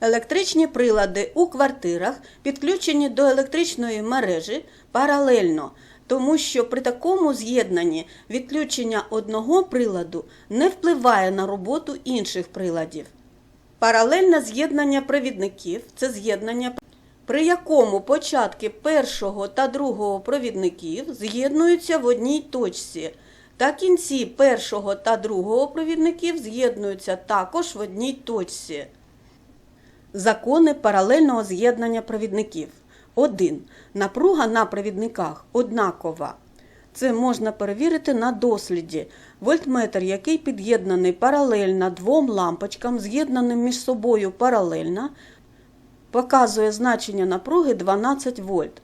Електричні прилади у квартирах підключені до електричної мережі паралельно, тому що при такому з'єднанні відключення одного приладу не впливає на роботу інших приладів. Паралельне з'єднання провідників це з'єднання, при якому початки першого та другого провідників з'єднуються в одній точці, та кінці першого та другого провідників з'єднуються також в одній точці. Закони паралельного з'єднання провідників. 1. Напруга на провідниках однакова. Це можна перевірити на досліді. Вольтметр, який під'єднаний паралельно двом лампочкам, з'єднаним між собою паралельно, показує значення напруги 12 вольт.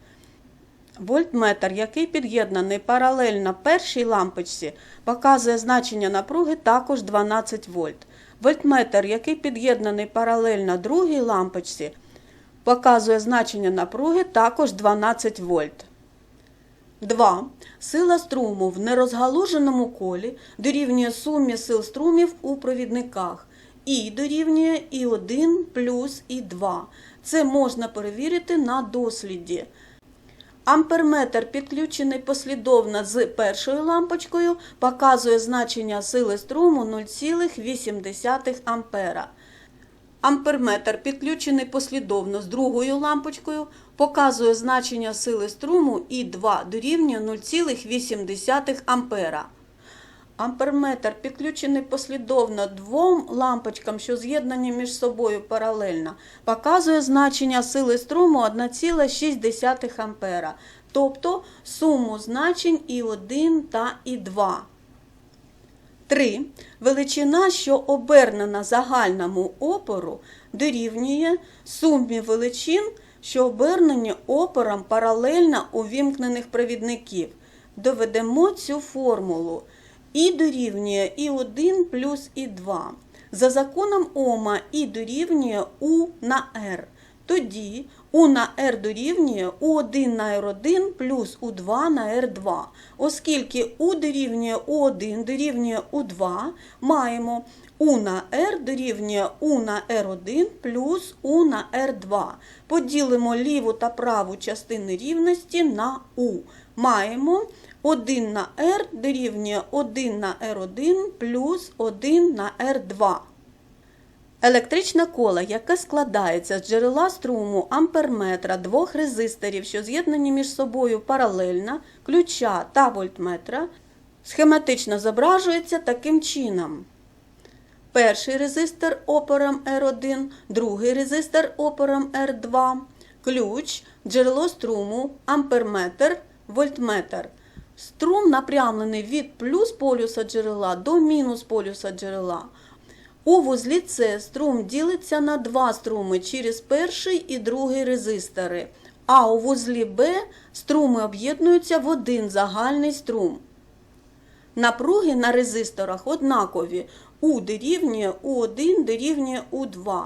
Вольтметр, який під'єднаний паралельно першій лампочці, показує значення напруги також 12 вольт. Вольтметр, який під'єднаний паралельно другій лампочці, показує значення напруги також 12 вольт. 2. Сила струму в нерозгалуженому колі дорівнює сумі сил струмів у провідниках. І дорівнює І1 плюс І2. Це можна перевірити на досліді. Амперметр, підключений послідовно з першою лампочкою, показує значення сили струму 0,8 ампера. Амперметр, підключений послідовно з другою лампочкою, показує значення сили струму І2 дорівнює 0,8 ампера. Амперметр підключений послідовно двом лампочкам, що з'єднані між собою паралельно, показує значення сили струму 1,6 ампера, тобто суму значень І1 та І2. 3. Величина, що обернена загальному опору, дорівнює сумі величин, що обернені опором паралельно увімкнених провідників. Доведемо цю формулу. І дорівнює І1 плюс І2. За законом Ома І дорівнює У на R. Тоді У на R дорівнює У1 на R1 плюс У2 на R2. Оскільки У дорівнює У1 дорівнює У2, маємо У на R дорівнює У на R1 плюс У на R2. Поділимо ліву та праву частини рівності на У. Маємо 1 на R дорівнює 1 на R1 плюс 1 на R2. Електричне коло, яке складається з джерела струму амперметра двох резисторів, що з'єднані між собою паралельно, ключа та вольтметра, схематично зображується таким чином. Перший резистор опором R1, другий резистор опором R2, ключ, джерело струму, амперметр, вольтметр. Струм напрямлений від плюс полюса джерела до мінус полюса джерела. У вузлі С струм ділиться на два струми через перший і другий резистори, а у вузлі Б струми об'єднуються в один загальний струм. Напруги на резисторах однакові. У дорівнює У1 дорівнює У2.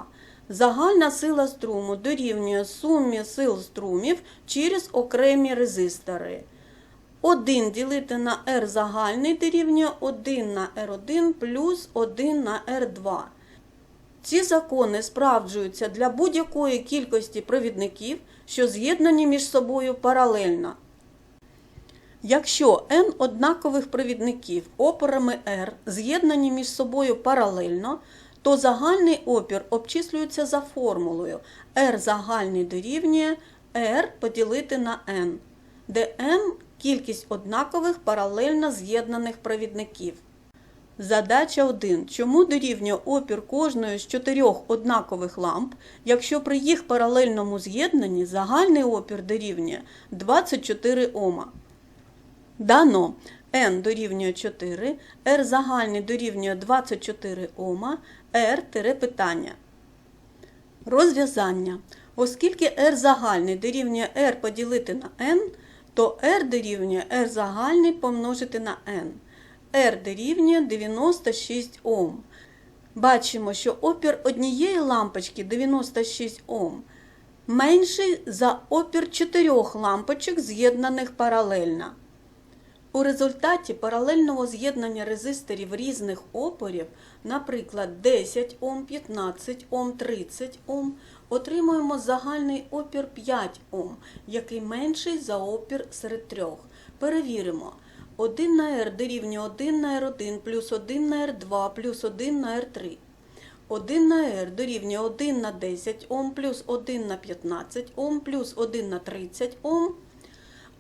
Загальна сила струму дорівнює сумі сил струмів через окремі резистори. 1 ділити на R загальний дорівнює 1 на R1 плюс 1 на R2. Ці закони справджуються для будь-якої кількості провідників, що з'єднані між собою паралельно. Якщо n однакових провідників опорами R з'єднані між собою паралельно, то загальний опір обчислюється за формулою R загальний дорівнює R поділити на n, де n кількість однакових паралельно з'єднаних провідників. Задача 1. Чому дорівнює опір кожної з чотирьох однакових ламп, якщо при їх паралельному з'єднанні загальний опір дорівнює 24 Ома? Дано n дорівнює 4, r загальний дорівнює 24 Ома, r питання. Розв'язання. Оскільки r загальний дорівнює r поділити на n, то r дорівнює r загальний помножити на n. r дорівнює 96 Ом. Бачимо, що опір однієї лампочки 96 Ом менший за опір чотирьох лампочок, з'єднаних паралельно. У результаті паралельного з'єднання резисторів різних опорів, наприклад, 10 Ом, 15 Ом, 30 Ом, отримуємо загальний опір 5 Ом, який менший за опір серед трьох. Перевіримо. 1 на R дорівнює 1 на R1 плюс 1 на R2 плюс 1 на R3. 1 на R дорівнює 1 на 10 Ом плюс 1 на 15 Ом плюс 1 на 30 Ом.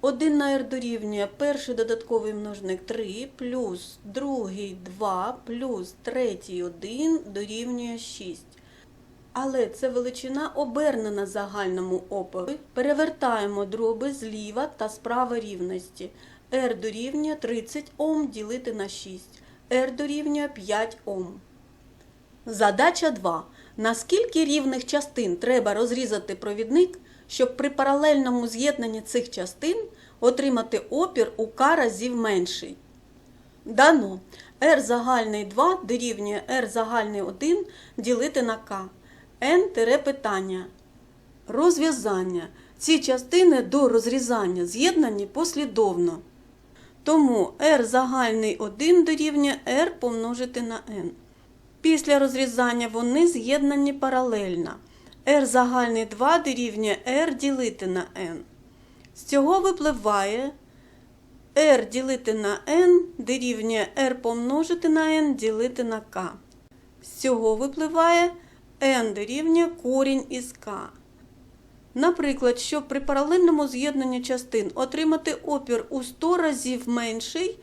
1 на R дорівнює перший додатковий множник 3 плюс другий 2 плюс третій 1 дорівнює 6. Але це величина обернена загальному опору. Перевертаємо дроби зліва та справа рівності. R дорівнює 30 Ом ділити на 6. R дорівнює 5 Ом. Задача 2. На скільки рівних частин треба розрізати провідник, щоб при паралельному з'єднанні цих частин отримати опір у К разів менший? Дано. R загальний 2 дорівнює R загальний 1 ділити на К. N питання. Розв'язання. Ці частини до розрізання з'єднані послідовно. Тому R загальний 1 дорівнює R помножити на N. Після розрізання вони з'єднані паралельно. R загальний 2 дорівнює R ділити на N. З цього випливає R ділити на N дорівнює R помножити на N ділити на K. З цього випливає N дорівнює корінь із K. Наприклад, щоб при паралельному з'єднанні частин отримати опір у 100 разів менший,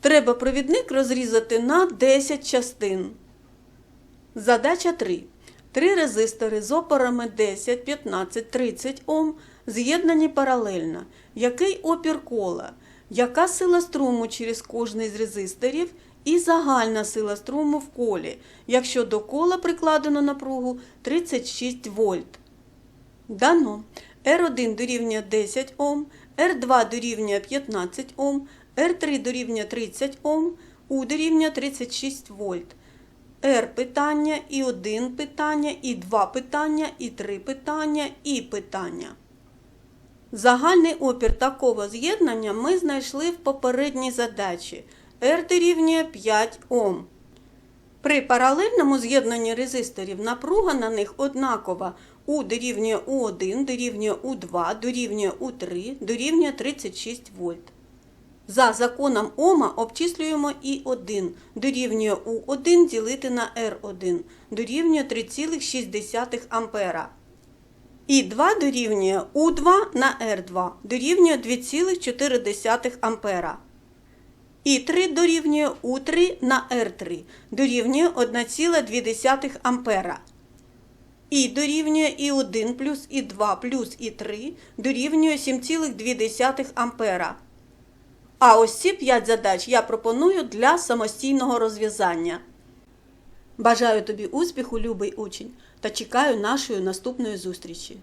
треба провідник розрізати на 10 частин. Задача 3. Три резистори з опорами 10, 15, 30 Ом з'єднані паралельно. Який опір кола? Яка сила струму через кожний з резисторів і загальна сила струму в колі, якщо до кола прикладено напругу 36 вольт? Дано. R1 дорівнює 10 Ом, R2 дорівнює 15 Ом, R3 дорівнює 30 Ом, U дорівнює 36 вольт. R питання, і 1 питання, і 2 питання, і 3 питання, і питання. Загальний опір такого з'єднання ми знайшли в попередній задачі. R дорівнює 5 Ом. При паралельному з'єднанні резисторів напруга на них однакова. У дорівнює У1, дорівнює У2, дорівнює У3, дорівнює 36 вольт. За законом Ома обчислюємо І1 дорівнює У1 ділити на R1 дорівнює 3,6 ампера. І2 дорівнює У2 на R2 дорівнює 2,4 ампера. І3 дорівнює У3 на R3 дорівнює 1,2 ампера. І дорівнює І1 плюс І2 плюс І3 дорівнює 7,2 ампера. А ось ці 5 задач я пропоную для самостійного розв'язання. Бажаю тобі успіху, любий учень, та чекаю нашої наступної зустрічі.